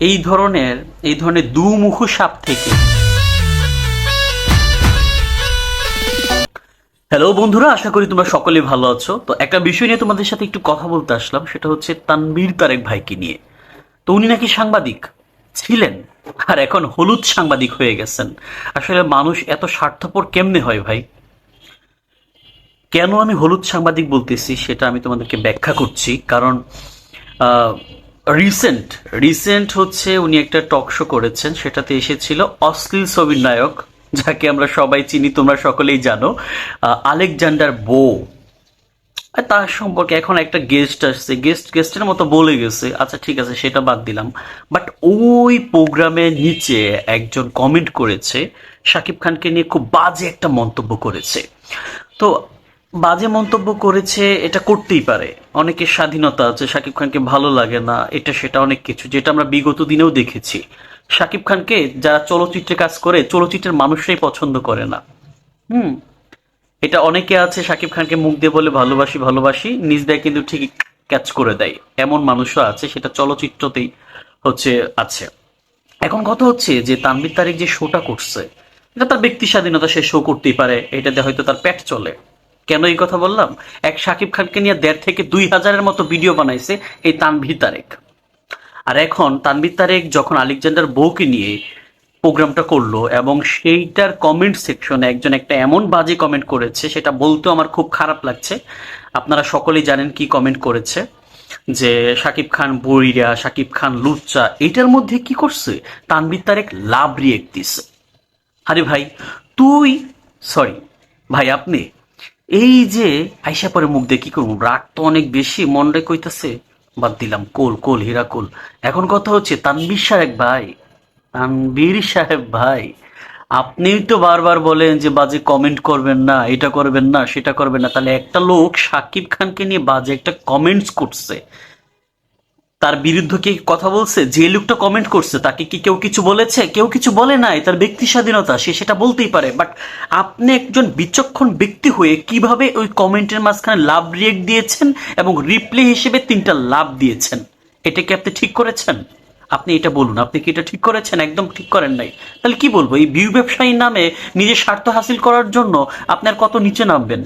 এই ধরনের এই ধরনের দুমুখ সাপ থেকে। হ্যালো বন্ধুরা, আশা করি তোমরা সকলে ভালো আছো। তো একটা বিষয় নিয়ে তোমাদের সাথে একটু কথা বলতে আসলাম, সেটা হচ্ছে তানবীর তারেক ভাইকে নিয়ে। তো উনি নাকি সাংবাদিক ছিলেন, আর এখন হলুদ সাংবাদিক হয়ে গেছেন। আসলে মানুষ এত স্বার্থপর কেমনে হয় ভাই? কেন আমি হলুদ সাংবাদিক বলতেছি, সেটা আমি তোমাদেরকে ব্যাখ্যা করছি। কারণ রিসেন্ট রিসেন্ট হচ্ছে উনি একটা টক শো করেছেন, সেটাতে এসেছিল অশ্লীল ছবির নায়ক, যাকে আমরা সবাই চিনি, তোমরা সকলেই জানো আলেকজান্ডার বো। তার সম্পর্কে এখন একটা গেস্ট আসছে গেস্ট গেস্টের মতো বলে গেছে আচ্ছা ঠিক আছে, সেটা বাদ দিলাম। বাট ওই প্রোগ্রামের নিচে একজন কমেন্ট করেছে, শাকিব খানকে নিয়ে খুব বাজে একটা মন্তব্য করেছে। তো বাজে মন্তব্য করেছে, এটা করতেই পারে। অনেকের স্বাধীনতা আছে শাকিব খানকে ভালো লাগে না, এটা সেটা অনেক কিছু, যেটা আমরা বিগত দিনেও দেখেছি। শাকিব খানকে যারা চলচ্চিত্রে কাজ করে, চলচ্চিত্রের মানুষরাই পছন্দ করে না। হুম, এটা অনেকে আছে শাকিব খানকে মুখ দিয়ে বলে, ভালোবাসি ভালোবাসি। নিজ দেয় কিন্তু ঠিক ক্যাচ করে দেয়। এমন মানুষও আছে, সেটা চলচ্চিত্রতেই হচ্ছে, আছে। এখন কথা হচ্ছে যে তানবির তারেক যে শোটা করছে, এটা তার ব্যক্তি স্বাধীনতা সে শো করতেই পারে, এটাতে হয়তো তার পেট চলে। কেন এই কথা বললাম? এক শাকিব খানকে নিয়ে দেড় থেকে দুই হাজারের মতো ভিডিও বানাইছে এই তানভি তারেক। আর এখন তানবির তারেক যখন আলেকজান্ডার বউকে নিয়ে প্রোগ্রামটা করল এবং সেইটার কমেন্ট সেকশনে একজন একটা এমন বাজে কমেন্ট করেছে, সেটা বলতেও আমার খুব খারাপ লাগছে। আপনারা সকলেই জানেন কি কমেন্ট করেছে, যে শাকিব খান বইরা শাকিব খান লুচ্চা, এটার মধ্যে কি করছে? তানবির তারেক লাভ রিয়েক্ট দিছে। আরে ভাই, তুই সরি ভাই, আপনি এই যে আইসা পরে মুখ দিয়ে কি করব? রাগ তো অনেক বেশি মনরে কইতাছে, বাদ দিলাম, কোল কোল, হীরা কোল। এখন কথা হচ্ছে তানবির সাহেব ভাই তানবির সাহেব ভাই, আপনিই তো বারবার বলেন যে বাজে কমেন্ট করবেন না, এটা করবেন না, সেটা করবেন না। তাহলে একটা লোক সাকিব খানকে নিয়ে বাজে একটা কমেন্টস করছে। তার বিরুদ্ধে কি কথা বলছে? যে লোকটা কমেন্ট করছে, তাকে কি কেউ কিছু বলেছে? কেউ কিছু বলে নাই, তার ব্যক্তি স্বাধীনতা, সে সেটা বলতেই পারে। বাট আপনি একজন বিচক্ষণ ব্যক্তি হয়ে কীভাবে ওই কমেন্টের মাঝখানে লাভ রিয়েক্ট দিয়েছেন এবং রিপ্লে হিসেবে তিনটা লাভ দিয়েছেন? এটা কি আপনি ঠিক করেছেন? আপনি এটা বলুন, আপনি কি এটা ঠিক করেছেন? একদম ঠিক করেন নাই। তাহলে কি বলব? এই ভিউ ব্যবসায়ীর নামে নিজের স্বার্থ হাসিল করার জন্য আপনার কত নিচে নামবেন?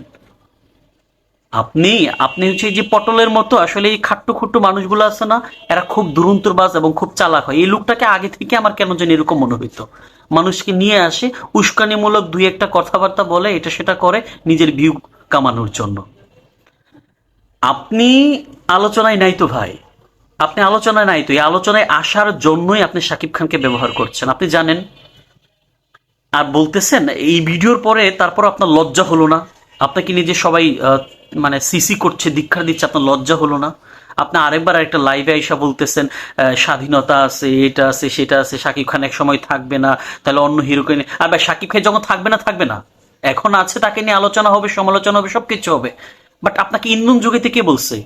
আপনি আপনি হচ্ছে যে পটলের মতো আসলে এই খাট্টু খুট্টু মানুষগুলো আছে না, এরা খুব দুরন্তরবাজ এবং খুব চালাক হয়। এই লোকটাকে আগে থেকে আমার কেন যেন এরকম মনে হইতো মানুষকে নিয়ে আসে, উস্কানিমূলক দুই একটা কথাবার্তা বলে, এটা সেটা করে নিজের ভিউ কামানোর জন্য। আপনি আলোচনায় নাই তো ভাই? আপনি আলোচনায় নাই তো? এই আলোচনায় আসার জন্যই আপনি শাকিব খানকে ব্যবহার করছেন। আপনি জানেন? আর বলতেছেন, এই ভিডিওর পরে তারপর আপনার লজ্জা হলো না? আপনাকে নিজে সবাই আহ, মানে সিসি করছে দীক্ষা দিচ্ছে আপনার লজ্জা হলো না? আপনি আরেকবার একটা লাইভে আইসা বলতেছেন স্বাধীনতা আছে এটা আছে সেটা আছে শাকিব খান এক সময় থাকবে না তাহলে অন্য হিরোকে নিয়ে আর ভাই শাকিব খান যখন থাকবে না থাকবে না। এখন আছে তাকে নিয়ে আলোচনা হবে সমালোচনা হবে সবকিছু হবে। বাট আপনাকে ইন্দন যুগেতে কে বলছে?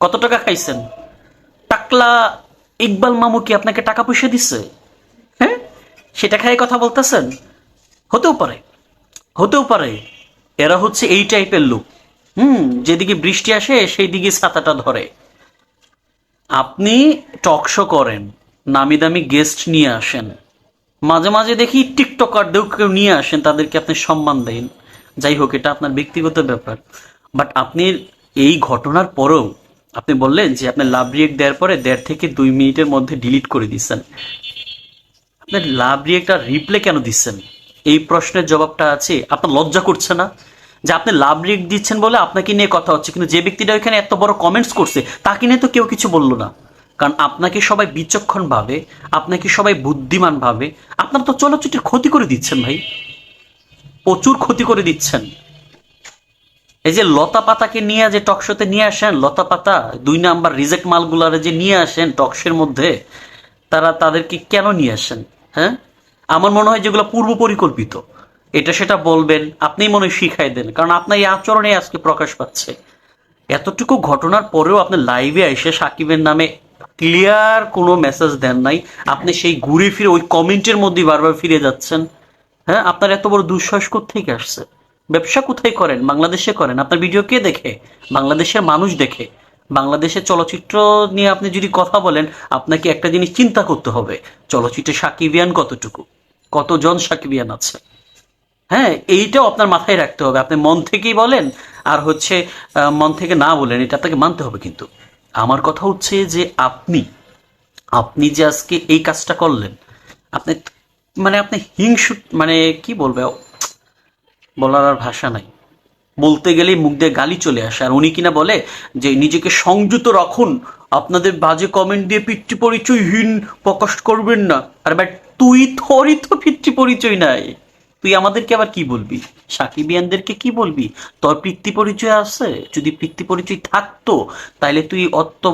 কত টাকা খাইছেন? টাকলা ইকবাল মামু কি আপনাকে টাকা পয়সা দিচ্ছে হ্যাঁ? সেটা খাই কথা বলতেছেন? হতেও পারে। হতেও পারে। এরা হচ্ছে এই টাইপের লোক। হুম, যেদিকে বৃষ্টি আসে সেই দিকে ছাতাটা ধরে। আপনি টকশো করেন, নামি দামি গেস্ট নিয়ে আসেন। মাঝে মাঝে দেখি টিকটকারদেরও কেউ নিয়ে আসেন, তাদেরকে আপনি সম্মান দেন। যাই হোক, এটা আপনার ব্যক্তিগত ব্যাপার। বাট আপনি এই ঘটনার পরেও আপনি বললেন যে আপনি লাভ রিয়েক্ট দেওয়ার পরে দেড় থেকে দুই মিনিটের মধ্যে ডিলিট করে দিচ্ছেন। আপনার লাভ রিয়েক্টটা রিপ্লে কেন দিচ্ছেন? এই প্রশ্নের জবাবটা আছে, আপনার লজ্জা করছে না? যে আপনি লাভ রিয়েক্ট দিচ্ছেন বলে আপনাকে নিয়ে কথা হচ্ছে, কিন্তু যে ব্যক্তিটা ওইখানে এত বড় কমেন্টস করছে, তাকে নিয়ে তো কেউ কিছু বলল না। কারণ আপনাকে সবাই বিচক্ষণ ভাবে, আপনাকে সবাই বুদ্ধিমান ভাবে, আপনার তো চলচ্চিত্রের ক্ষতি করে দিচ্ছেন ভাই। প্রচুর ক্ষতি করে দিচ্ছেন। এই যে লতা পাতাকে নিয়ে যে টকশোতে নিয়ে আসেন, লতা পাতা দুই নাম্বার রিজেক্ট মালগুলারে যে নিয়ে আসেন টকশের মধ্যে, তারা তাদেরকে কেন নিয়ে আসেন হ্যাঁ? আমার মনে হয় যেগুলো পূর্ব পরিকল্পিত এটা সেটা বলবেন আপনি মনে শিখাই দেন, কারণ আপনার এই আচরণে আজকে প্রকাশ পাচ্ছে। এতটুকু ঘটনার পরেও আপনি লাইভে এসে সাকিবের নামে ক্লিয়ার কোনো মেসেজ দেন নাই, আপনি সেই ঘুরে ফিরে ওই কমেন্টের মধ্যেই বারবার ফিরে যাচ্ছেন। হ্যাঁ আপনার এত বড় দুঃসাহস থেকে আসছে? ব্যবসা কোথায় করেন? বাংলাদেশে করেন? আপনার ভিডিও কে দেখে? বাংলাদেশের মানুষ দেখে? বাংলাদেশের চলচ্চিত্র নিয়ে আপনি যদি কথা বলেন, আপনাকে একটা জিনিস চিন্তা করতে হবে, চলচ্চিত্রে সাকিবিয়ান কতটুকু? কতজন সাকিবিয়ান আছে? হ্যাঁ এইটাও আপনার মাথায় রাখতে হবে। আপনি মন থেকেই বলেন, আর হচ্ছে মন থেকে না বলেন, এটা আপনাকে মানতে হবে কিন্তু। আমার কথা হচ্ছে যে আপনি আপনি যে আজকে এই কাজটা করলেন, আপনি মানে আপনি হিংসু মানে কি বলবে, বলার আর ভাষা নাই। বলতে গেলেই মুখ দিয়ে গালি চলে আসে। আর উনি কিনা বলে যে, নিজেকে সংযত রাখুন। আপনাদের বাজে কমেন্ট দিয়ে পিতৃ পরিচয়হীন প্রকাশ করবেন না। আর ব্যাট তুই থরই তো পিতৃ পরিচয় নাই। তুই আমাদেরকে আবার কি বলবি? সাকিবিয়ানদেরকে কি বলবি? তোর পিতৃ পরিচয় আছে? যদি পিতৃ পরিচয় থাকতো, তাইলে তুই অত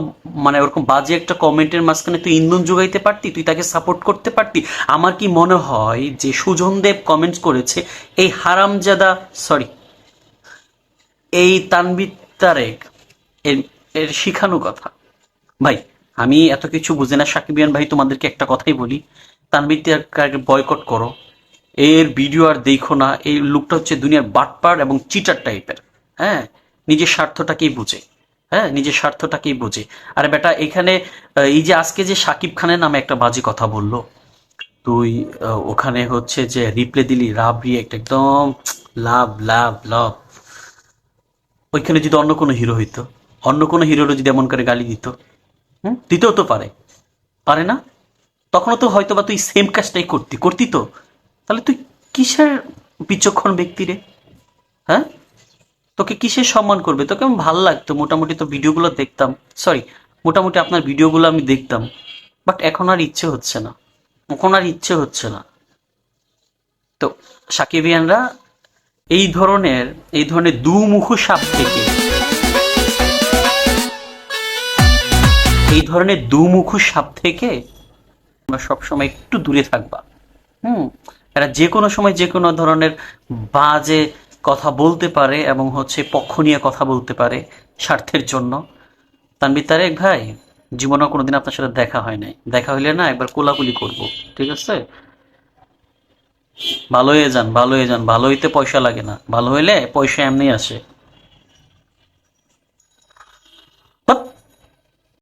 মানে ওরকম বাজে একটা কমেন্টের মাঝখানে তুই ইন্ধন যোগাইতে পারতি, তুই তাকে সাপোর্ট করতে পারতি। আমার কি মনে হয় যে সুজন দেব কমেন্টস করেছে, এই হারামজাদা সরি এই তানবির তারেক, এর এর শিখানো কথা। ভাই, আমি এত কিছু বুঝি না, সাকিবিয়ান ভাই তোমাদেরকে একটা কথাই বলি। তানবির তারেককে বয়কট করো। এর ভিডিও আর দেখো না। এই লুকটা হচ্ছে দুনিয়ার বাটপার এবং চিটার টাইপের হ্যাঁ? নিজের স্বার্থটাকেই বুঝে। হ্যাঁ? নিজের স্বার্থটাকেই বুঝে। আর বেটা, এখানে এই যে আজকে যে সাকিব খানের নামে একটা বাজে কথা বলল, তুই ওখানে হচ্ছে যে রিপ্লে দিলি রাব রিয়েক্ট একদম লাভ লাভ লাভ। ওইখানে যদি অন্য কোনো হিরো হইতো, অন্য কোনো হিরোরও যদি এমন করে গালি দিত, হুম? দিতেও তো পারে। পারে না? তখনও তো হয়তো বা তুই সেম কাজটাই করতি করতি তো। তাহলে তুই কিসের বিচক্ষণ ব্যক্তি রে? হ্যাঁ? তোকে কিসের সম্মান করবে? তোকে আমার ভালো লাগতো, মোটামুটি তো ভিডিওগুলো দেখতাম। সরি মোটামুটি আপনার ভিডিওগুলো আমি দেখতাম। বাট এখন আর ইচ্ছে হচ্ছে না। এখন আর ইচ্ছে হচ্ছে না। তো সাকিবিয়ানরা এই ধরনের এই ধরনের দুমুখো সাপ থেকে এই ধরনের দুমুখো সাপ থেকে তোমরা সবসময় একটু দূরে থাকবা। হুম? এরা যে কোনো সময় যে কোনো ধরনের বাজে কথা বলতে পারে এবং হচ্ছে পক্ষ নিয়ে কথা বলতে পারে স্বার্থের জন্য। তানবির তারেক ভাই জীবনে কোনোদিন আপনার সাথে দেখা হয় নাই। দেখা হইলে না একবার কোলাকুলি করব, ঠিক আছে? ভালো হয়ে যান, ভালো হয়ে যান। ভালো হইতে পয়সা লাগে না। ভালো হইলে পয়সা এমনি আসে।